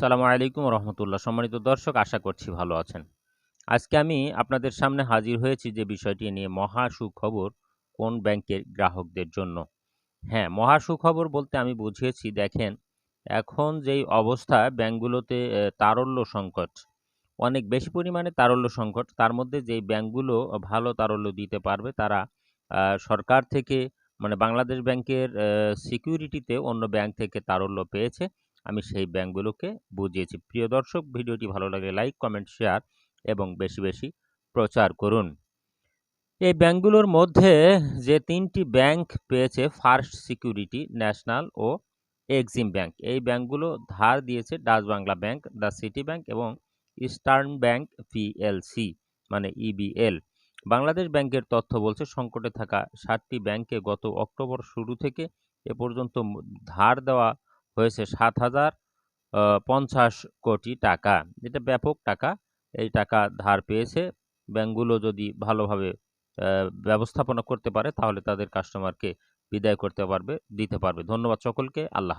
আসসালামু আলাইকুম রহমতুল্লাহ। সম্মানিত দর্শক, আশা করছি ভালো আছেন। আজকে আমি আপনাদের সামনে হাজির হয়েছি যে বিষয়টি নিয়ে মহা সুখবর কোন ব্যাংকের গ্রাহকদের জন্য। হ্যাঁ মহা সুখবর বলতে আমি বুঝিয়েছি, দেখেন, এখন যেই অবস্থা ব্যাংকগুলোতে তারল্য সংকট, অনেক বেশি পরিমাণে তারল্য সংকট, তার মধ্যে যেই ব্যাংকগুলো ভালো তারল্য দিতে পারবে, তারা সরকার থেকে মানে বাংলাদেশ ব্যাংকের সিকিউরিটিতে অন্য ব্যাংক থেকে তারল্য পেয়েছে। আমি সেই ব্যাংকগুলোকে বুঝিয়েছি। প্রিয় দর্শক, ভিডিওটি ভালো লাগলে লাইক, কমেন্ট, শেয়ার এবং বেশি বেশি প্রচার করুন। এই ব্যাংকগুলোর মধ্যে যে তিনটি ব্যাংক পেয়েছে ফার্স্ট সিকিউরিটি, ন্যাশনাল ও এক্সিম ব্যাংক। এই ব্যাংকগুলো ধার দিয়েছে Dutch Bangla bank, the city bank এবং ইস্টার্ন ব্যাংক পিএলসি মানে ইবিএল বাংলাদেশ ব্যাংকের তথ্য বলছে, সংকটে থাকা সাতটি ব্যাংকে গত অক্টোবর শুরু থেকে এ পর্যন্ত ধার দেওয়া হয়েছে সাত হাজার পঞ্চাশ কোটি টাকা। এটা ব্যাপক টাকা। এই টাকা ধার পেয়েছে। ব্যাংকগুলো যদি ভালোভাবে ব্যবস্থাপনা করতে পারে, তাহলে তাদের কাস্টমারকে বিদায় করতে পারবে, দিতে পারবে। ধন্যবাদ সকলকে। আল্লাহ